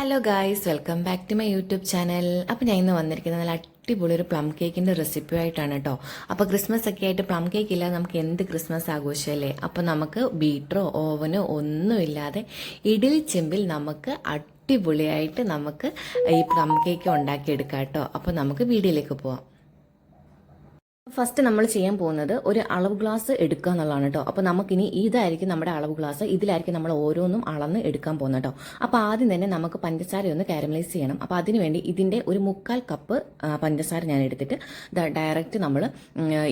Hello guys welcome back to my YouTube channel അപ്പോൾ ഞാൻ ഇന്ന് വന്നിരിക്കുന്നത് നല്ല അടിപൊളി ഒരു പ്ലം കേക്കിന്റെ റെസിപ്പി ആയിട്ടാണ് കേട്ടോ അപ്പോൾ ക്രിസ്മസ് ഒക്കെ ആയിട്ട് പ്ലം കേക്ക് ഇല്ലാതെ നമുക്ക് എന്ത് ക്രിസ്മസ് ആഘോഷമല്ലേ? അപ്പോൾ നമുക്ക് ബീറ്ററോ ഓവനോ ഒന്നുമില്ലാതെ ഇഡലി ചെമ്പിൽ നമുക്ക് അടിപൊളിയായിട്ട് നമുക്ക് ഈ പ്ലം കേക്ക് ഉണ്ടാക്കിയെടുക്കാം കേട്ടോ അപ്പോൾ നമുക്ക് വീഡിയോയിലേക്ക് പോവാം. ഫസ്റ്റ് നമ്മൾ ചെയ്യാൻ പോകുന്നത് ഒരു അളവ് ഗ്ലാസ് എടുക്കുക എന്നുള്ളതാണ് കേട്ടോ. അപ്പോൾ നമുക്കിനി ഇതായിരിക്കും നമ്മുടെ അളവ് ഗ്ലാസ് ഇതിലായിരിക്കും നമ്മൾ ഓരോന്നും അളന്ന് എടുക്കാൻ പോകുന്നത് കേട്ടോ. അപ്പോൾ ആദ്യം തന്നെ നമുക്ക് പഞ്ചസാര ഒന്ന് കാരമലൈസ് ചെയ്യണം. അപ്പോൾ അതിനുവേണ്ടി ഇതിന്റെ ഒരു മുക്കാൽ കപ്പ് പഞ്ചസാര ഞാൻ എടുത്തിട്ട് ഡയറക്റ്റ് നമ്മൾ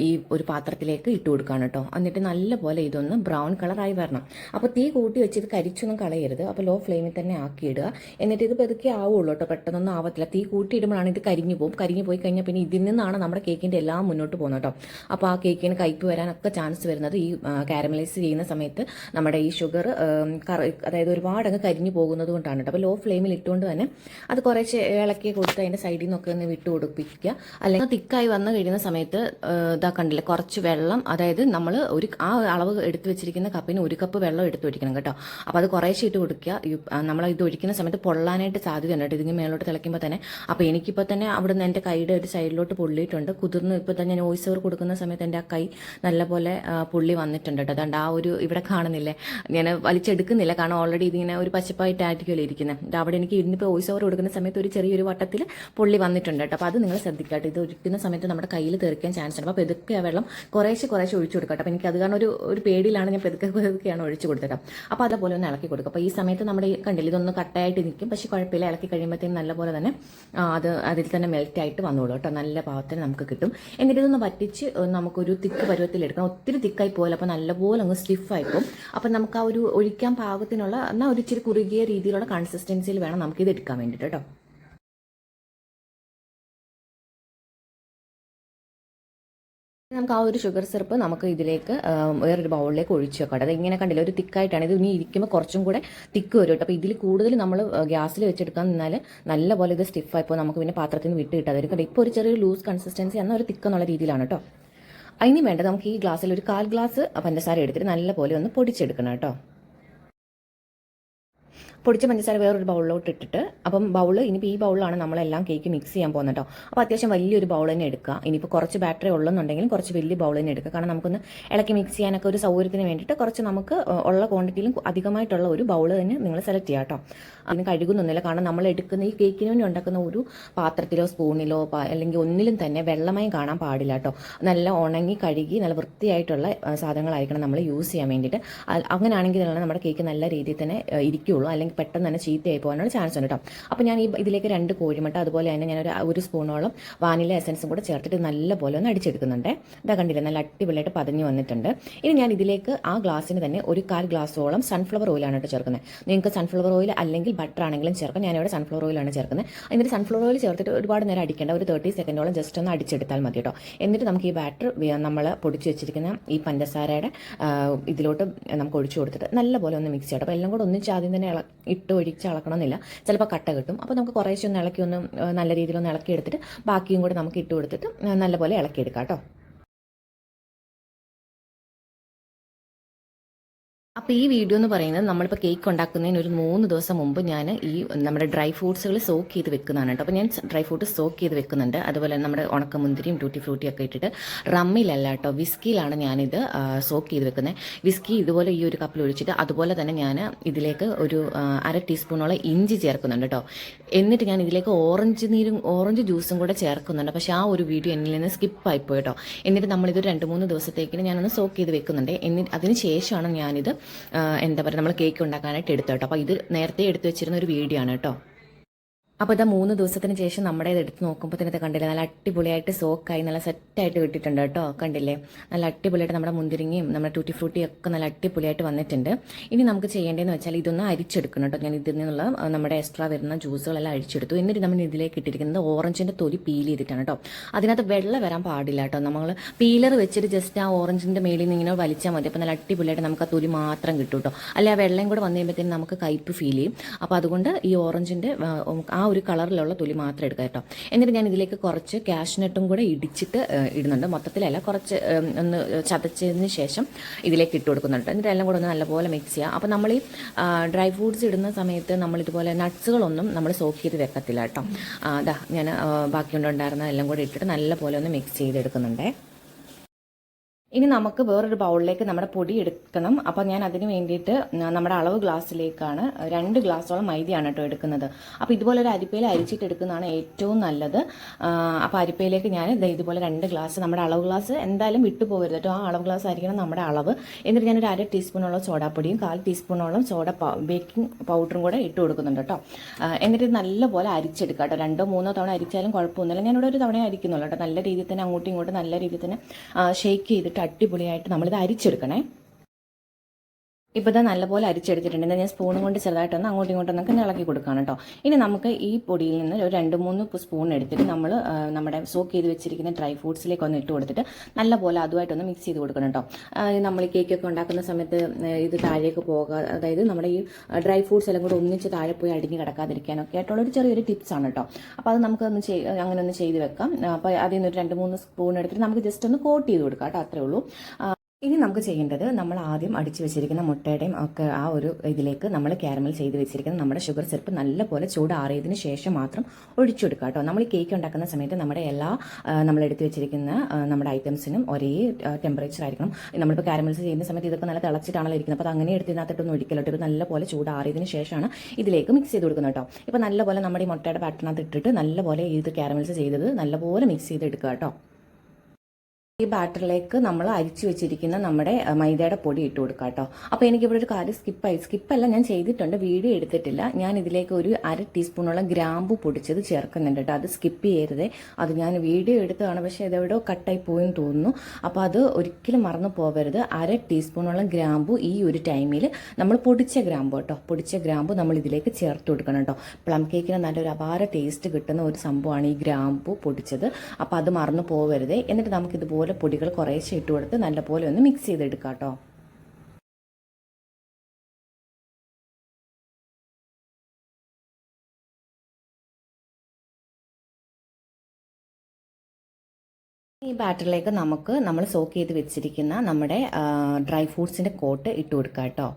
ഈ ഒരു പാത്രത്തിലേക്ക് ഇട്ട് കൊടുക്കുകയാണ് കേട്ടോ. എന്നിട്ട് നല്ലപോലെ ഇതൊന്ന് ബ്രൗൺ കളറായി വരണം. അപ്പോൾ തീ കൂട്ടി വെച്ച് ഇത് കരിച്ചൊന്നും കളയരുത്. അപ്പോൾ ലോ ഫ്ലെയിമിൽ തന്നെ ആക്കിയിടുക. എന്നിട്ട് ഇത് പതുക്കെ ആവുള്ളൂ കേട്ടോ. പെട്ടെന്നൊന്നും ആവത്തില്ല. തീ കൂട്ടിയിടുമ്പോഴാണ് ഇത് കരിഞ്ഞു പോകും. കരിഞ്ഞു പോയി കഴിഞ്ഞാൽ പിന്നെ ഇതിൽ നിന്നാണ് നമ്മുടെ കേക്കിന്റെ എല്ലാം മുന്നോട്ട് പോകുന്നത്. കേട്ടോ അപ്പോൾ ആ കേക്കിന് കയ്പ് വരാനൊക്കെ ചാൻസ് വരുന്നത് ഈ കാരമലൈസ് ചെയ്യുന്ന സമയത്ത് നമ്മുടെ ഈ ഷുഗർ അതായത് ഒരുപാടങ്ങ് കരിഞ്ഞു പോകുന്നത് കൊണ്ടാണ് കേട്ടോ. അപ്പോൾ ലോ ഫ്ലെയിമിൽ ഇട്ടുകൊണ്ട് തന്നെ അത് കുറച്ച് ഇളക്കി കൊടുത്ത് അതിന്റെ സൈഡിൽ നിന്നൊക്കെ ഒന്ന് വിട്ട് കൊടുപ്പിക്കുക. അല്ലെങ്കിൽ തിക്കായി വന്നു കഴിയുന്ന സമയത്ത് ഇതാ കണ്ടില്ലേ കുറച്ച് വെള്ളം അതായത് നമ്മൾ ഒരു ആ അളവ് എടുത്ത് വെച്ചിരിക്കുന്ന കപ്പിന് ഒരു കപ്പ് വെള്ളം എടുത്ത് ഒഴിക്കണം കേട്ടോ. അപ്പോൾ അത് കുറേശ്ശെ ഇട്ട് കൊടുക്കുക. നമ്മൾ ഇത് ഒഴിക്കുന്ന സമയത്ത് പൊള്ളാനായിട്ട് സാധ്യതയുണ്ട് കേട്ടോ. ഇതിന് മേലോട്ട് തിളയ്ക്കുമ്പോൾ തന്നെ. അപ്പോൾ എനിക്കിപ്പോൾ തന്നെ അവിടെ നിന്ന് എന്റെ കൈയുടെ ഒരു സൈഡിലോട്ട് പൊള്ളിയിട്ടുണ്ട്. കുതിർന്ന് ഇപ്പോൾ തന്നെ ഞാൻ വോയിസ് ഓവർ കൊടുക്കുന്ന സമയത്ത് എന്റെ ആ കൈ നല്ലപോലെ പുള്ളി വന്നിട്ടുണ്ട് കേട്ടോ. അതുകൊണ്ട് ആ ഒരു ഇവിടെ കാണുന്നില്ലേ? ഞാൻ വലിച്ചെടുക്കുന്നില്ല. കാരണം ഓൾറെഡി ഇതിങ്ങനെ ഒരു പച്ചപ്പായിട്ടായിരിക്കുമല്ലോ ഇരിക്കുന്നത് അവിടെ എനിക്ക് ഇന്നിപ്പോൾ വോയിസ് ഓവർ കൊടുക്കുന്ന സമയത്ത് ഒരു ചെറിയൊരു വട്ടത്തിൽ പുള്ളി വന്നിട്ടുണ്ട് കേട്ടോ. അപ്പോൾ അത് നിങ്ങൾ ശ്രദ്ധിക്കട്ടെ ഇത് ഒഴിക്കുന്ന സമയത്ത് നമ്മുടെ കയ്യിൽ തെറിക്കാൻ ചാൻസ് ഉണ്ട്. അപ്പോൾ പെതുക്കെ ആ വെള്ളം കുറേശ്ശെ കുറേശ്ശെ ഒഴിച്ചു കൊടുക്കട്ടെ അപ്പോൾ എനിക്ക് അത് കാരണം ഒരു ഒരു പേടിയിലാണ് ഞാൻ പെതുക്കെ പെതുക്കെയാണ് ഒഴിച്ചു കൊടുത്തത് അപ്പോൾ അതേപോലെ ഒന്ന് ഇളക്കി കൊടുക്കും അപ്പോൾ ഈ സമയത്ത് നമ്മുടെ കണ്ടില്ല ഇതൊന്ന് കട്ടായിട്ട് നിൽക്കും. പക്ഷേ കുഴപ്പമില്ല. ഇളക്കി കഴിയുമ്പോഴത്തേക്കും നല്ലപോലെ തന്നെ അത് അതിൽ തന്നെ മെൽറ്റ് ആയിട്ട് വന്നോളൂ കേട്ടോ. നല്ല പാകത്തിന് നമുക്ക് കിട്ടും. എന്നിട്ട് ഇതൊന്ന് വറ്റിച്ച് നമുക്കൊരു തിക്ക് പരുവത്തിൽ എടുക്കണം ഒത്തിരി തിക്കായി പോലെ അപ്പോൾ നല്ലപോലെ അങ്ങ് സ്റ്റിഫായി പോകും അപ്പോൾ നമുക്ക് ആ ഒരു ഒഴിക്കാൻ പാകത്തിനുള്ള എന്നാൽ ഒരു ഇച്ചിരി കുറുകിയ രീതിയിലുള്ള കൺസിസ്റ്റൻസിയിൽ വേണം നമുക്കിത് എടുക്കാൻ വേണ്ടിയിട്ട് കേട്ടോ നമുക്ക് ആ ഒരു ഷുഗർ സിറപ്പ് നമുക്ക് ഇതിലേക്ക് വേറൊരു ബൗളിലേക്ക് ഒഴിച്ച് വെക്കാം. അത് ഇങ്ങനെ കണ്ടില്ല ഒരു തിക്കായിട്ടാണ്. ഇത് ഇനി ഇരിക്കുമ്പോൾ കുറച്ചും കൂടെ തിക്ക് വരും കേട്ടോ. അപ്പോൾ ഇതിൽ കൂടുതൽ നമ്മൾ ഗ്യാസിൽ വെച്ചെടുക്കാൻ നിന്നാൽ നല്ലപോലെ ഇത് സ്റ്റിഫായിപ്പോൾ നമുക്ക് പിന്നെ പാത്രത്തിൽ നിന്ന് വിട്ട് കിട്ടാതെ ഇപ്പോൾ ഒരു ചെറിയ ലൂസ് കൺസിസ്റ്റൻസി എന്നാൽ ഒരു തിക്ക് എന്നുള്ള രീതിയിലാണ് കേട്ടോ. അതിന് വേണ്ടത് നമുക്ക് ഈ ഗ്ലാസ്സിൽ ഒരു കാൽ ഗ്ലാസ് പഞ്ചസാര എടുത്തിട്ട് നല്ലപോലെ ഒന്ന് പൊടിച്ചെടുക്കണം കേട്ടോ. പൊടിച്ച പഞ്ചസാര വേറൊരു ബൗളിലോട്ട് ഇട്ടിട്ട് അപ്പം ബൗൾ ഇനിയിപ്പോൾ ഈ ബൗളിലാണ് നമ്മളെല്ലാം കേക്ക് മിക്സ് ചെയ്യാൻ പോകുന്നത് കേട്ടോ അപ്പോൾ അത്യാവശ്യം വലിയൊരു ബൗൾ തന്നെ എടുക്കുക. ഇനിയിപ്പോൾ കുറച്ച് ബാറ്ററി ഉള്ളെന്നുണ്ടെങ്കിലും കുറച്ച് വലിയ ബൗൾ തന്നെ എടുക്കുക. കാരണം നമുക്കൊന്ന് ഇളക്കി മിക്സ് ചെയ്യാനൊക്കെ ഒരു സൗകര്യത്തിന് വേണ്ടിയിട്ട് കുറച്ച് നമുക്ക് ഉള്ള ക്വാണ്ടിറ്റിയിലും അധികമായിട്ടുള്ള ഒരു ബൗൾ തന്നെ നിങ്ങൾ സെലക്ട് ചെയ്യുക കേട്ടോ അതിന് കഴുകുന്നൊന്നുമില്ല കാരണം നമ്മൾ എടുക്കുന്ന ഈ കേക്കിന് വേണ്ടി ഉണ്ടാക്കുന്ന ഒരു പാത്രത്തിലോ സ്പൂണിലോ അല്ലെങ്കിൽ ഒന്നിലും തന്നെ വെള്ളമയം കാണാൻ പാടില്ല കേട്ടോ നല്ല ഉണങ്ങി കഴുകി നല്ല വൃത്തിയായിട്ടുള്ള സാധനങ്ങളായിരിക്കണം നമ്മൾ യൂസ് ചെയ്യാൻ വേണ്ടിയിട്ട്. അങ്ങനെയാണെങ്കിൽ നമ്മുടെ കേക്ക് നല്ല രീതിയിൽ തന്നെ ഇരിക്കുകയുള്ളൂ. അല്ലെങ്കിൽ പെട്ടെന്ന് തന്നെ ചീത്തയായി പോകാനുള്ള ചാൻസ് ഉണ്ട് കേട്ടോ അപ്പോൾ ഞാൻ ഈ ഇതിലേക്ക് രണ്ട് കോഴിമുട്ട അതുപോലെ തന്നെ ഞാൻ ഒരു ഒരു സ്പൂണോളം വാനില എസൻസും കൂടെ ചേർത്തിട്ട് നല്ലപോലെ ഒന്ന് അടിച്ചെടുക്കുന്നുണ്ട്. ഇതാ കണ്ടില്ല നല്ല അടിപൊളിയായിട്ട് പതഞ്ഞ് വന്നിട്ടുണ്ട്. ഇനി ഞാൻ ഇതിലേക്ക് ആ ഗ്ലാസ്സിന് തന്നെ ഒരു കാൽ ഗ്ലാസ്സോളം സൺഫ്ലവർ ഓയിലാണ് കേട്ടോ ചേർക്കുന്നത്. നിങ്ങൾക്ക് സൺഫ്ലവർ ഓയിൽ അല്ലെങ്കിൽ ബട്ടർ ആണെങ്കിലും ചേർക്കാം. ഞാനിവിടെ സൺഫ്ലവർ ഓയിലാണ് ചേർക്കുന്നത്. എന്നിട്ട് സൺഫ്ലവർ ഓയിൽ ചേർത്തിട്ട് ഒരുപാട് നേരം അടിക്കേണ്ട ഒരു തേർട്ടി സെക്കൻഡോളം ജസ്റ്റ് ഒന്ന് അടിച്ചെടുത്താൽ മതി കേട്ടോ എന്നിട്ട് നമുക്ക് ഈ ബാറ്റർ നമ്മൾ പൊടിച്ച് വെച്ചിരിക്കുന്ന ഈ പഞ്ചസാരയുടെ ഇതിലോട്ട് നമുക്ക് ഒഴിച്ചു കൊടുത്തിട്ട് നല്ലപോലെ ഒന്ന് മിക്സ് ചെയ്യണം അപ്പോൾ എല്ലാം കൂടെ ഒന്നിച്ച് ആദ്യം തന്നെ ഇട്ട് ഒഴിച്ച് ഇളക്കണമെന്നില്ല ചിലപ്പോൾ കട്ട കിട്ടും. അപ്പോൾ നമുക്ക് കുറേശ്ശെ ഒന്ന് ഇളക്കി ഒന്ന് നല്ല രീതിയിൽ ഒന്ന് ഇളക്കി എടുത്തിട്ട് ബാക്കിയും കൂടി നമുക്ക് ഇട്ട് കൊടുത്തിട്ട് നല്ലപോലെ ഇളക്കിയെടുക്കാം കേട്ടോ. അപ്പോൾ ഈ വീഡിയോ എന്ന് പറയുന്നത് നമ്മളിപ്പോൾ കേക്ക് ഉണ്ടാക്കുന്നതിന് ഒരു മൂന്ന് ദിവസം മുമ്പ് ഞാൻ ഈ നമ്മുടെ ഡ്രൈ ഫ്രൂട്ട്സുകൾ സോക്ക് ചെയ്ത് വെക്കുന്നതാണ് കേട്ടോ. അപ്പോൾ ഞാൻ ഡ്രൈ ഫ്രൂട്ട് സോക്ക് ചെയ്ത് വെക്കുന്നുണ്ട്. അതുപോലെ നമ്മുടെ ഉണക്കമുന്തിരിയും ട്യൂട്ടി ഫ്രൂട്ടി ഒക്കെ ഇട്ടിട്ട് റമ്മിലല്ല കേട്ടോ വിസ്കിയിലാണ് ഞാനിത് സോക്ക് ചെയ്ത് വെക്കുന്നത് വിസ്കി ഇതുപോലെ ഈ ഒരു കപ്പിൽ ഒഴിച്ചിട്ട് അതുപോലെ തന്നെ ഞാൻ ഇതിലേക്ക് ഒരു അര ടീസ്പൂണോളം ഇഞ്ചി ചേർക്കുന്നുണ്ട് കേട്ടോ. എന്നിട്ട് ഞാൻ ഇതിലേക്ക് ഓറഞ്ച് നീരും ഓറഞ്ച് ജ്യൂസും കൂടെ ചേർക്കുന്നുണ്ട്. പക്ഷേ ആ ഒരു വീഡിയോ എന്നിൽ നിന്ന് സ്കിപ്പായി പോയി കേട്ടോ. എന്നിട്ട് നമ്മളിത് രണ്ട് മൂന്ന് ദിവസത്തേക്കിന് ഞാനൊന്ന് സോക്ക് ചെയ്ത് വെക്കുന്നുണ്ട്. എന്നിട്ട് അതിന് ശേഷമാണ് ഞാനിത് എന്താ പറയുക നമ്മൾ കേക്ക് ഉണ്ടാക്കാനായിട്ട് എടുത്തു കേട്ടോ. അപ്പോൾ ഇത് നേരത്തെ എടുത്തു വെച്ചിരുന്ന ഒരു വീഡിയോ ആണ് കേട്ടോ. അപ്പോൾ ഇതാ മൂന്ന് ദിവസത്തിന് ശേഷം നമ്മുടെ ഇത് എടുത്ത് ഇത് കണ്ടില്ലേ? നല്ല അടിപൊളിയായിട്ട് സോക്കായി നല്ല സെറ്റായിട്ട് കിട്ടിയിട്ടുണ്ട് കേട്ടോ കണ്ടില്ലേ? നല്ല അടിപൊളിയായിട്ട് നമ്മുടെ മുന്തിരിങ്ങയും നമ്മുടെ ടൂട്ടി ഫ്രൂട്ടിയും ഒക്കെ നല്ല അടിപൊളിയായിട്ട് വന്നിട്ടുണ്ട്. ഇനി നമുക്ക് ചെയ്യേണ്ടതെന്ന് വെച്ചാൽ ഇതൊന്ന് അരിച്ചെടുക്കണം കേട്ടോ. ഞാൻ ഇതിൽ നിന്നുള്ള നമ്മുടെ എക്സ്ട്രാ വരുന്ന ജ്യൂസുകളെല്ലാം അഴിച്ചെടുത്തു എന്നിട്ട് നമ്മൾ ഇതിലേക്ക് ഇട്ടിരിക്കുന്നത് ഓറഞ്ചിന്റെ തൊലി പീൽ ചെയ്തിട്ടാണ് കേട്ടോ. അതിനകത്ത് വെള്ളം വരാൻ പാടില്ല കേട്ടോ. നമ്മൾ പീലർ വെച്ചിട്ട് ജസ്റ്റ് ആ ഓറഞ്ചിന്റെ മേളിൽ നിന്ന് ഇങ്ങനെ വലിച്ചാൽ മതി. അപ്പോൾ നല്ല അടിപൊളിയായിട്ട് നമുക്ക് ആ തൊലി മാത്രം കിട്ടും കേട്ടോ. അല്ലെ ആ വെള്ളം കൂടെ വന്നു കഴിയുമ്പോഴത്തേനും നമുക്ക് കയ്പ്പ് ഫീൽ ചെയ്യും. അപ്പോൾ അതുകൊണ്ട് ഈ ഓറഞ്ചിന്റെ ആ ഒരു കളറിലുള്ള തൊലി മാത്രം എടുക്കുക കേട്ടോ. എന്നിട്ട് ഞാൻ ഇതിലേക്ക് കുറച്ച് കാഷ്നട്ടും കൂടെ ഇടിച്ചിട്ട് ഇടുന്നുണ്ട്. മൊത്തത്തിലല്ല കുറച്ച് ഒന്ന് ചതച്ചതിന് ശേഷം ഇതിലേക്ക് ഇട്ട് കൊടുക്കുന്നുണ്ട് എന്നിട്ട് എല്ലാം കൂടെ ഒന്ന് നല്ലപോലെ മിക്സ് ചെയ്യുക അപ്പോൾ നമ്മൾ ഈ ഡ്രൈ ഫ്രൂട്ട്സ് ഇടുന്ന സമയത്ത് നമ്മൾ ഇതുപോലെ നട്ട്സുകളൊന്നും നമ്മൾ സോക്ക് ചെയ്ത് വെക്കത്തില്ല കേട്ടോ. അതാ ഞാൻ ഞാൻ കൊണ്ടുണ്ടായിരുന്ന എല്ലാം കൂടെ ഇട്ടിട്ട് നല്ലപോലെ ഒന്ന് മിക്സ് ചെയ്തെടുക്കുന്നുണ്ടേ. ഇനി നമുക്ക് വേറൊരു ബൗളിലേക്ക് നമ്മുടെ പൊടി എടുക്കണം. അപ്പോൾ ഞാൻ അതിന് വേണ്ടിയിട്ട് നമ്മുടെ അളവ് ഗ്ലാസ്സിലേക്കാണ് രണ്ട് ഗ്ലാസ്സോളം മൈദയാണ് കേട്ടോ എടുക്കുന്നത്. അപ്പോൾ ഇതുപോലെ ഒരു അരിപ്പയിൽ അരിച്ചിട്ട് എടുക്കുന്നതാണ് ഏറ്റവും നല്ലത്. അപ്പോൾ അരിപ്പയിലേക്ക് ഞാൻ ഇതുപോലെ രണ്ട് ഗ്ലാസ് നമ്മുടെ അളവ് ഗ്ലാസ് എന്തായാലും വിട്ടുപോകരുത് കേട്ടോ ആ അളവ് ഗ്ലാസ് ആയിരിക്കണം നമ്മുടെ അളവ്. എന്നിട്ട് ഞാൻ ഞാനൊരു അര ടീസ്പൂണോളം സോഡാപ്പൊടിയും കാൽ ടീസ്പൂണോളം സോഡ ബേക്കിംഗ് പൗഡറും കൂടെ ഇട്ട് കൊടുക്കുന്നുണ്ട് കേട്ടോ എന്നിട്ട് നല്ലപോലെ അരിച്ചെടുക്കുക കേട്ടോ രണ്ടോ മൂന്നോ തവണ അരിച്ചാലും കുഴപ്പമൊന്നുമില്ല. ഞാനിവിടെ ഒരു തവണ അരിക്കുന്നുള്ളൂ കേട്ടോ നല്ല രീതിയിൽ തന്നെ അങ്ങോട്ടും ഇങ്ങോട്ടും നല്ല രീതിയിൽ തന്നെ ഷേക്ക് ചെയ്തിട്ട് അടിപൊളിയായിട്ട് നമ്മളിത് അരിച്ചെടുക്കണേ. ഇപ്പോൾ ഇതാ നല്ലപോലെ അരിച്ചെടുത്തിട്ടുണ്ട്. ഞാൻ സ്പൂണും കൊണ്ട് ചെറുതായിട്ടൊന്ന് അങ്ങോട്ടും ഇങ്ങോട്ടും നമുക്ക് ഇളക്കി കൊടുക്കണം കേട്ടോ. ഇനി നമുക്ക് ഈ പൊടിയിൽ നിന്ന് ഒരു രണ്ട് മൂന്ന് സ്പൂൺ എടുത്തിട്ട് നമ്മൾ നമ്മുടെ സോക്ക് ചെയ്ത് വെച്ചിരിക്കുന്ന ഡ്രൈ ഫ്രൂട്ട്സിലേക്ക് ഒന്ന് ഇട്ട് കൊടുത്തിട്ട് നല്ലപോലെ അതുമായിട്ടൊന്ന് മിക്സ് ചെയ്ത് കൊടുക്കണം കേട്ടോ. നമ്മൾ ഈ കേക്കൊക്കെ ഉണ്ടാക്കുന്ന സമയത്ത് ഇത് താഴേക്ക് പോകുക അതായത് നമ്മുടെ ഈ ഡ്രൈ ഫ്രൂട്ട്സ് എല്ലാം കൂടെ ഒന്നിച്ച് താഴെ പോയി അടിഞ്ഞു കിടക്കാതിരിക്കാനൊക്കെ ആയിട്ടുള്ള ഒരു ചെറിയൊരു ടിപ്സ് ആണ് കേട്ടോ. അപ്പോൾ അത് നമുക്കൊന്ന് അങ്ങനെ ഒന്ന് ചെയ്ത് വെക്കാം. അപ്പോൾ അതിൽ നിന്ന് ഒരു രണ്ട് മൂന്ന് സ്പൂൺ എടുത്തിട്ട് നമുക്ക് ജസ്റ്റ് ഒന്ന് കോട്ട് ചെയ്ത് കൊടുക്കാം കേട്ടോ അത്രേ ഉള്ളൂ. ഇനി നമുക്ക് ചെയ്യേണ്ടത് നമ്മൾ ആദ്യം അടിച്ചു വെച്ചിരിക്കുന്ന മുട്ടയുടെയും ഒക്കെ ആ ഒരു ഇതിലേക്ക് നമ്മൾ ക്യാരമൽ ചെയ്ത് വെച്ചിരിക്കുന്ന നമ്മുടെ ഷുഗർ സിറപ്പ് നല്ലപോലെ ചൂടാറിയതിന് ശേഷം മാത്രം ഒഴിച്ചു കൊടുക്കുക കേട്ടോ. നമ്മൾ ഈ കേക്ക് ഉണ്ടാക്കുന്ന സമയത്ത് നമ്മുടെ എല്ലാ നമ്മൾ എടുത്തു വെച്ചിരിക്കുന്ന നമ്മുടെ ഐറ്റംസിനും ഒരേ ടെമ്പറേച്ചർ ആയിരിക്കണം. നമ്മളിപ്പോൾ കാരമൽസ് ചെയ്യുന്ന സമയത്ത് ഇതൊക്കെ നല്ല തിളച്ചിട്ടാണല്ലോ ഇരിക്കുന്നത്. അപ്പോൾ അങ്ങനെ എടുത്ത് ഇതിനകത്തിട്ടൊന്നും ഒഴിക്കലോട്ട് ഇത് നല്ലപോലെ ചൂടാറിയതിന് ശേഷമാണ് ഇതിലേക്ക് മിക്സ് ചെയ്ത് കൊടുക്കുന്നത് കേട്ടോ. ഇപ്പോൾ നല്ലപോലെ നമ്മുടെ ഈ മുട്ടയുടെ പാറ്റിനകത്ത് ഇട്ടിട്ട് നല്ലപോലെ ഇത് കാരമൽസ് ചെയ്തത് നല്ലപോലെ മിക്സ് ചെയ്ത് എടുക്കുക കേട്ടോ. ഈ ബാറ്ററിലേക്ക് നമ്മൾ അരിച്ചു വെച്ചിരിക്കുന്ന നമ്മുടെ മൈദയുടെ പൊടി ഇട്ട് കൊടുക്കാം കേട്ടോ അപ്പോൾ എനിക്കിവിടെ ഒരു കാര്യം സ്കിപ്പായി. സ്കിപ്പല്ല ഞാൻ ചെയ്തിട്ടുണ്ട്. വീഡിയോ എടുത്തിട്ടില്ല. ഞാൻ ഇതിലേക്ക് ഒരു അര ടീസ്പൂണോളം ഗ്രാമ്പു പൊടിച്ചത് ചേർക്കുന്നുണ്ട് കേട്ടോ. അത് സ്കിപ്പ് ചെയ്യരുതേ. അത് ഞാൻ വീഡിയോ എടുത്തതാണ്. പക്ഷേ ഇതെവിടെയോ കട്ടായി പോയെന്ന് തോന്നുന്നു. അപ്പോൾ അത് ഒരിക്കലും മറന്നു പോകരുത് അര ടീസ്പൂണോളം ഗ്രാമ്പു ഈ ഒരു ടൈമിൽ നമ്മൾ പൊടിച്ച ഗ്രാമ്പു കേട്ടോ. പൊടിച്ച ഗ്രാമ്പു നമ്മൾ ഇതിലേക്ക് ചേർത്ത് കൊടുക്കണം കേട്ടോ. പ്ലം കേക്കിന് നല്ലൊരു അപാര ടേസ്റ്റ് കിട്ടുന്ന ഒരു സംഭവമാണ് ഈ ഗ്രാമ്പു പൊടിച്ചത്. അപ്പോൾ അത് മറന്നു പോകരുതേ എന്നിട്ട് നമുക്ക് ഇതുപോലെ പൊടികൾ കുറേശ്ശെ ഇട്ട് കൊടുത്ത് നല്ലപോലെ ഒന്ന് മിക്സ് ചെയ്തെടുക്കാം കേട്ടോ. ഈ ബാറ്ററിലേക്ക് നമുക്ക് നമ്മൾ സോക്ക് ചെയ്ത് വെച്ചിരിക്കുന്ന നമ്മുടെ ഡ്രൈ ഫ്രൂട്ട്സിന്റെ കോട്ട് ഇട്ട് കൊടുക്കാം കേട്ടോ.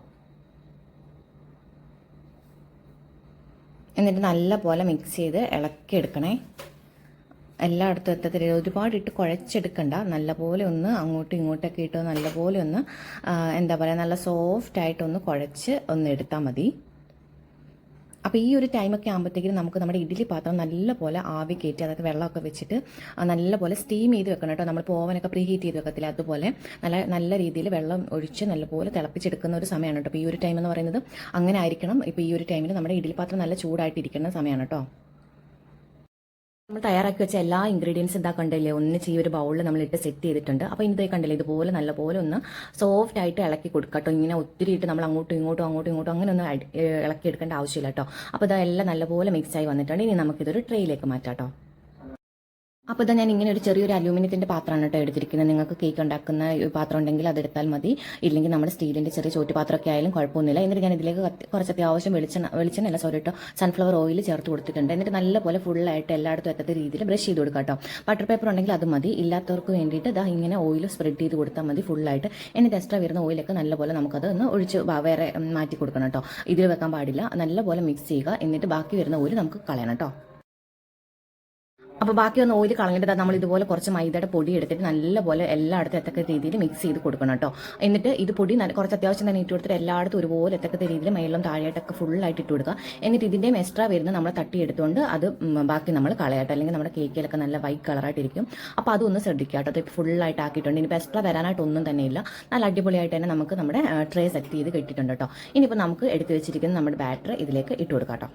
എന്നിട്ട് നല്ലപോലെ മിക്സ് ചെയ്ത് ഇളക്കിയെടുക്കണേ. എല്ലായിടത്തും എത്തത്തില്ല. ഒരുപാട് ഇട്ട് കുഴച്ചെടുക്കണ്ട. നല്ലപോലെ ഒന്ന് അങ്ങോട്ടും ഇങ്ങോട്ടൊക്കെ ഇട്ട് നല്ലപോലെ ഒന്ന് എന്താ പറയുക നല്ല സോഫ്റ്റ് ആയിട്ടൊന്ന് കുഴച്ച് ഒന്ന് എടുത്താൽ മതി. അപ്പോൾ ഈ ഒരു ടൈമൊക്കെ ആകുമ്പോഴത്തേക്കും നമുക്ക് നമ്മുടെ ഇഡ്ഡലി പാത്രം നല്ലപോലെ ആവി കയറ്റി അതൊക്കെ വെള്ളമൊക്കെ വെച്ചിട്ട് നല്ലപോലെ സ്റ്റീം ചെയ്ത് വെക്കണം കേട്ടോ. നമ്മൾ ഓവനൊക്കെ പ്രീ ഹീറ്റ് ചെയ്ത് വെക്കത്തില്ല അതുപോലെ നല്ല നല്ല രീതിയിൽ വെള്ളം ഒഴിച്ച് നല്ലപോലെ തിളപ്പിച്ചെടുക്കുന്ന ഒരു സമയമാണ് കേട്ടോ. ഈ ഒരു ടൈം എന്ന് പറയുന്നത് അങ്ങനെ ആയിരിക്കണം. ഇപ്പോൾ ഈ ഒരു ടൈമിൽ നമ്മുടെ ഇഡ്ഡലി പാത്രം നല്ല ചൂടായിട്ടിരിക്കുന്ന സമയമാണ് കേട്ടോ. നമ്മൾ തയ്യാറാക്കി വെച്ച എല്ലാ ഇൻഗ്രീഡിയൻസ് ഇതാ കണ്ടില്ലേ? ഒന്നിച്ച് ഈ ഒരു ബൗളിൽ നമ്മൾ ഇട്ട് സെറ്റ് ചെയ്തിട്ടുണ്ട്. അപ്പോൾ ഇതേ കണ്ടില്ലേ ഇതുപോലെ നല്ലപോലെ ഒന്ന് സോഫ്റ്റ് ആയിട്ട് ഇളക്കി കൊടുക്കുക കേട്ടോ ഇങ്ങനെ ഒത്തിരി ഇട്ട് നമ്മൾ അങ്ങോട്ടും ഇങ്ങോട്ടും അങ്ങോട്ടും ഇങ്ങോട്ടും അങ്ങനെ ഒന്ന് ഇളക്കി എടുക്കേണ്ട ആവശ്യമില്ല കേട്ടോ അപ്പോൾ ഇതെല്ലാം നല്ലപോലെ മിക്സ് ആയി വന്നിട്ടുണ്ട്. ഇനി നമുക്കിതൊരു ട്രേയിലേക്ക് മാറ്റാം കേട്ടോ അപ്പോൾ ഇതാ ഞാൻ ഇങ്ങനെ ഒരു ചെറിയൊരു അലൂമിനിയത്തിന്റെ പാത്രമാണ് കേട്ടോ എടുത്തിരിക്കുന്നത്. നിങ്ങൾക്ക് കേക്ക് ഉണ്ടാക്കുന്ന പാത്രം ഉണ്ടെങ്കിൽ അതെടുത്താൽ മതി. ഇല്ലെങ്കിൽ നമ്മൾ സ്റ്റീലിന്റെ ചെറിയ ചോറ്റ് പാത്രമൊക്കെ ആയാലും കുഴപ്പമൊന്നുമില്ല. എന്നിട്ട് ഞാൻ ഇതിലേക്ക് കുറച്ച് അത്യാവശ്യം വെളിച്ചെണ്ണ വെളിച്ചെണ്ണ സോറി കേട്ടോ സൺഫ്ലവർ ഓയിൽ ചേർത്ത് കൊടുത്തിട്ടുണ്ട്. എന്നിട്ട് നല്ലപോലെ ഫുള്ളായിട്ട് എല്ലായിടത്തും എത്തത്ത രീതിയിൽ ബ്രഷ് ചെയ്ത് കൊടുക്കാം കേട്ടോ. ബട്ടർ പേപ്പർ ഉണ്ടെങ്കിൽ അത് മതി. ഇല്ലാത്തവർക്ക് വേണ്ടിയിട്ട് ഇതാ ഇങ്ങനെ ഓയിൽ സ്പ്രെഡ് ചെയ്ത് കൊടുത്താൽ മതി ഫുള്ളായിട്ട് എന്നിട്ട് എക്സ്ട്രാ വരുന്ന ഓയിലൊക്കെ നല്ലപോലെ നമുക്കത് ഒന്ന് ഒഴിച്ച് വേറെ മാറ്റി കൊടുക്കണം കേട്ടോ. ഇതിൽ വെക്കാൻ പാടില്ല. നല്ലപോലെ മിക്സ് ചെയ്യുക. എന്നിട്ട് ബാക്കി വരുന്ന ഓയിൽ നമുക്ക് കളയണം കേട്ടോ. അപ്പോൾ ബാക്കി ഓയിൽ കളഞ്ഞിട്ട് നമ്മൾ ഇതുപോലെ കുറച്ച് മൈദയുടെ പൊടി എടുത്തിട്ട് നല്ലപോലെ എല്ലായിടത്തും എത്തക്ക രീതിയിൽ മിക്സ് ചെയ്ത് കൊടുക്കണം കേട്ടോ എന്നിട്ട് ഇത് പൊടി കുറച്ച് അത്യാവശ്യം തന്നെ ഇട്ട് കൊടുത്തിട്ട് എല്ലായിടത്തും ഒരുപോലെ എത്തക്ക രീതിയിൽ മേളിലും താഴെയായിട്ടൊക്കെ ഫുള്ളായിട്ട് ഇട്ട് കൊടുക്കുക. എന്നിട്ട് ഇതിന്റെയും എക്സ്ട്രാ വരുന്ന നമ്മൾ തട്ടി എടുത്തുകൊണ്ട് അത് ബാക്കി നമ്മൾ കളയട്ടെ. അല്ലെങ്കിൽ നമ്മുടെ കേക്കിലൊക്കെ നല്ല വൈറ്റ് കളറായിട്ടിരിക്കും അപ്പോൾ അതൊന്ന് ശ്രദ്ധിക്കുക കേട്ടോ അത് ഫുള്ളായിട്ട് ആക്കിയിട്ടുണ്ട്. ഇനിയിപ്പോൾ എക്സ്ട്രാ വരാനായിട്ട് ഒന്നും തന്നെ ഇല്ല. നല്ല അടിപൊളിയായിട്ട് തന്നെ നമുക്ക് നമ്മുടെ ട്രേ സെറ്റ് ചെയ്ത് കിട്ടിയിട്ടുണ്ട് കേട്ടോ ഇനിയിപ്പോൾ നമുക്ക് എടുത്ത് വെച്ചിരിക്കുന്ന നമ്മുടെ ബാറ്റർ ഇതിലേക്ക് ഇട്ട് കൊടുക്കാം കേട്ടോ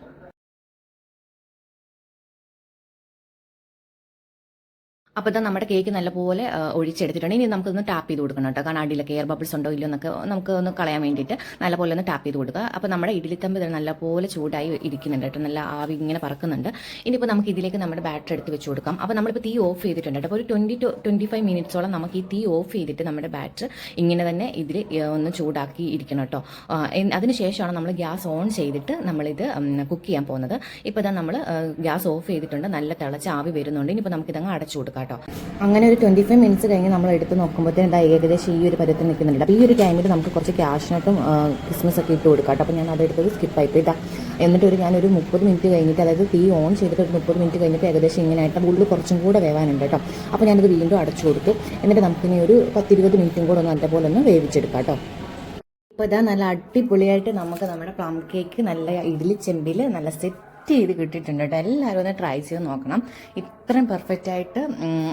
അപ്പോൾ ഇതാ നമ്മുടെ കേക്ക് നല്ലപോലെ ഒഴിച്ചെടുത്തിട്ടുണ്ട്. ഇനി നമുക്കൊന്ന് ടാപ്പ് ചെയ്ത് കൊടുക്കണം കേട്ടോ. കാരണം അടിയിലൊക്കെ എയർ ബബിൾസ് ഉണ്ടോ ഇല്ലയോ എന്നൊക്കെ നമുക്ക് ഒന്ന് കളയാൻ വേണ്ടിയിട്ട് നല്ലപോലെ ഒന്ന് ടാപ്പ് ചെയ്ത് കൊടുക്കുക. അപ്പോൾ നമ്മുടെ ഇഡ്ഡലിത്തമ്പ് നല്ലപോലെ ചൂടായി ഇരിക്കുന്നുണ്ട് കേട്ടോ. നല്ല ആവി ഇങ്ങനെ പറക്കുന്നുണ്ട്. ഇനിയിപ്പോൾ നമുക്ക് ഇതിലേക്ക് നമ്മുടെ ബാറ്ററി എടുത്ത് വെച്ച് കൊടുക്കാം. അപ്പോൾ നമ്മളിപ്പോൾ തീ ഓഫ് ചെയ്തിട്ടുണ്ട് അപ്പോൾ ഒരു ട്വന്റി ടു ട്വന്റി ഫൈവ് മിനിറ്റ്സോളം നമുക്ക് ഈ തീ ഓഫ് ചെയ്തിട്ട് നമ്മുടെ ബാറ്ററി ഇങ്ങനെ തന്നെ ഇതിൽ ഒന്ന് ചൂടാക്കി ഇരിക്കണം കേട്ടോ. അതിനുശേഷമാണ് നമ്മൾ ഗ്യാസ് ഓൺ ചെയ്തിട്ട് നമ്മളിത് കുക്ക് ചെയ്യാൻ പോകുന്നത്. ഇപ്പോൾ ഇതാ നമ്മൾ ഗ്യാസ് ഓഫ് ചെയ്തിട്ടുണ്ട്. നല്ല തിളച്ച ആവി വരുന്നുണ്ട്. ഇനിയിപ്പോൾ നമുക്കിതങ്ങ് അടച്ചു കൊടുക്കാം കേട്ടോ. അങ്ങനെ ഒരു ട്വന്റി ഫൈവ് മിനിറ്റ്സ് കഴിഞ്ഞ് നമ്മൾ എടുത്ത് നോക്കുമ്പോഴത്തേനും ഇതാ ഏകദേശം ഈ ഒരു പരുവത്തിൽ നിൽക്കുന്നുണ്ട് അപ്പോൾ ഈ ഒരു ടൈമിൽ നമുക്ക് കുറച്ച് ക്യാഷിനോട്ടും ക്രിസ്മസ് ഒക്കെ ഇട്ട് കൊടുക്കാം അപ്പോൾ ഞാൻ അതെടുത്തത് സ്കിപ്പായി പോയി ഇതാ. എന്നിട്ട് ഒരു ഞാനൊരു മുപ്പത് മിനിറ്റ് കഴിഞ്ഞിട്ട് അതായത് തീ ഓൺ ചെയ്തിട്ട് ഒരു മുപ്പത് മിനിറ്റ് കഴിഞ്ഞിട്ട് ഏകദേശം ഇങ്ങനെ ആയിട്ട് ഉള്ളിൽ കുറച്ചും കൂടെ വേവാനുണ്ട് കേട്ടോ. അപ്പോൾ ഞാനത് വീണ്ടും അടച്ചു കൊടുത്തു. എന്നിട്ട് നമുക്കിനി ഒരു പത്തിരുപത് മിനിറ്റും കൂടെ ഒന്ന് നല്ലപോലെ ഒന്ന് വേവിച്ചെടുക്കാം കേട്ടോ. ഇപ്പോൾ ഇതാ നല്ല അടിപൊളിയായിട്ട് നമുക്ക് നമ്മുടെ പ്ലം കേക്ക് നല്ല ഇഡ്ഡലി ചെമ്പിൽ നല്ല സെറ്റ് ചെയ്ത് കിട്ടിയിട്ടുണ്ട് കേട്ടോ. എല്ലാവരും ഒന്ന് ട്രൈ ചെയ്ത് നോക്കണം. ഇത്രയും പെർഫെക്റ്റ് ആയിട്ട്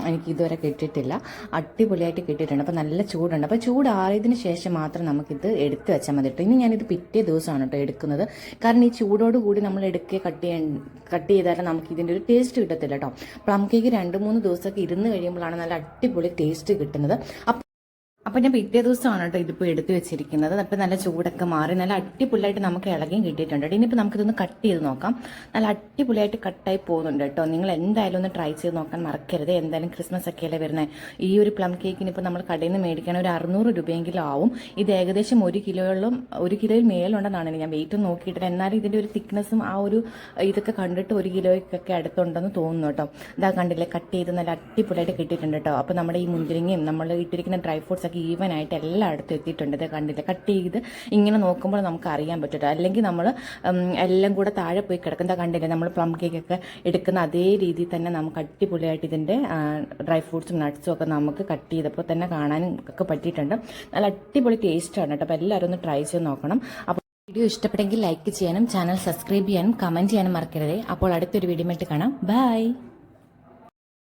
എനിക്ക് ഇതുവരെ കിട്ടിയിട്ടില്ല. അടിപൊളിയായിട്ട് കിട്ടിയിട്ടുണ്ട്. അപ്പോൾ നല്ല ചൂടുണ്ട്. അപ്പോൾ ചൂടാറിയതിന് ശേഷം മാത്രം നമുക്കിത് എടുത്ത് വെച്ചാൽ മതി കേട്ടോ. ഇനി ഞാനിത് പിറ്റേ ദിവസമാണ് കേട്ടോ എടുക്കുന്നത്. കാരണം ഈ ചൂടോട് കൂടി നമ്മൾ എടുക്കുക കട്ട് ചെയ്യാൻ കട്ട് ചെയ്താൽ നമുക്ക് ഇതിന്റെ ഒരു ടേസ്റ്റ് കിട്ടത്തില്ല കേട്ടോ. പ്ലം കേക്ക് രണ്ട് മൂന്ന് ദിവസമൊക്കെ ഇരുന്ന് കഴിയുമ്പോഴാണ് നല്ല അടിപൊളി ടേസ്റ്റ് കിട്ടുന്നത്. അപ്പം ഞാൻ പിറ്റേ ദിവസമാണ് കേട്ടോ ഇതിപ്പോൾ എടുത്തു വെച്ചിരിക്കുന്നത്. അപ്പം നല്ല ചൂടൊക്കെ മാറി നല്ല അടിപൊളിയായിട്ട് നമുക്ക് ഇളകിയും കിട്ടിയിട്ടുണ്ട്. കേട്ടോ ഇനിയിപ്പോൾ നമുക്കിതൊന്ന് കട്ട് ചെയ്ത് നോക്കാം. നല്ല അടിപൊളിയായിട്ട് കട്ടായി പോകുന്നുണ്ട് കേട്ടോ. നിങ്ങൾ എന്തായാലും ഒന്ന് ട്രൈ ചെയ്ത് നോക്കാൻ മറക്കരുത്. എന്തായാലും ക്രിസ്മസ് ഒക്കെയല്ലേ വരുന്നത് ഈ ഒരു പ്ലം കേക്കിന് ഇപ്പോൾ നമ്മൾ കടയിൽ നിന്ന് മേടിക്കാൻ ഒരു അറുന്നൂറ് രൂപയെങ്കിലും ആവും. ഇത് ഏകദേശം ഒരു കിലോയോളം ഒരു കിലോയിൽ മേലുണ്ടെന്നാണ് ഞാൻ വെയിറ്റ് നോക്കിയിട്ടില്ല. എന്നാലും ഇതിന്റെ ഒരു തിക്നെസ്സും ആ ഒരു ഇതൊക്കെ കണ്ടിട്ട് ഒരു കിലോയ്ക്കൊക്കെ അടുത്തുണ്ടെന്ന് തോന്നുന്നു കേട്ടോ. ഇതാ കണ്ടില്ലേ? കട്ട് ചെയ്ത് നല്ല അടിപൊളിയായിട്ട് കിട്ടിയിട്ടുണ്ട് കേട്ടോ. അപ്പോൾ നമ്മുടെ ഈ മുന്തിരിങ്ങയും നമ്മൾ ഇട്ടിരിക്കുന്ന ഡ്രൈ ഫ്രൂട്ട്സ് ഒക്കെ ഈവനായിട്ട് എല്ലായിടത്തും എത്തിയിട്ടുണ്ട്. ഇത് കണ്ടില്ല? കട്ട് ചെയ്ത് ഇങ്ങനെ നോക്കുമ്പോൾ നമുക്ക് അറിയാൻ പറ്റും. അല്ലെങ്കിൽ നമ്മൾ എല്ലാം കൂടെ താഴെ പോയി കിടക്കുന്ന കണ്ടില്ല? നമ്മൾ പ്ലം കേക്കൊക്കെ എടുക്കുന്ന അതേ രീതിയിൽ തന്നെ നമുക്ക് അടിപൊളിയായിട്ട് ഇതിന്റെ ഡ്രൈ ഫ്രൂട്ട്സും നട്ട്സും ഒക്കെ നമുക്ക് കട്ട് ചെയ്തപ്പോൾ തന്നെ കാണാനും ഒക്കെ പറ്റിയിട്ടുണ്ട്. നല്ല അടിപൊളി ടേസ്റ്റാണ് കേട്ടോ. അപ്പോൾ എല്ലാവരും ഒന്ന് ട്രൈ ചെയ്ത് നോക്കണം. അപ്പോൾ വീഡിയോ ഇഷ്ടപ്പെട്ടെങ്കിൽ ലൈക്ക് ചെയ്യാനും ചാനൽ സബ്സ്ക്രൈബ് ചെയ്യാനും കമന്റ് ചെയ്യാനും മറക്കരുതേ. അപ്പോൾ അടുത്തൊരു വീഡിയോ ആയിട്ട് കാണാം. ബൈ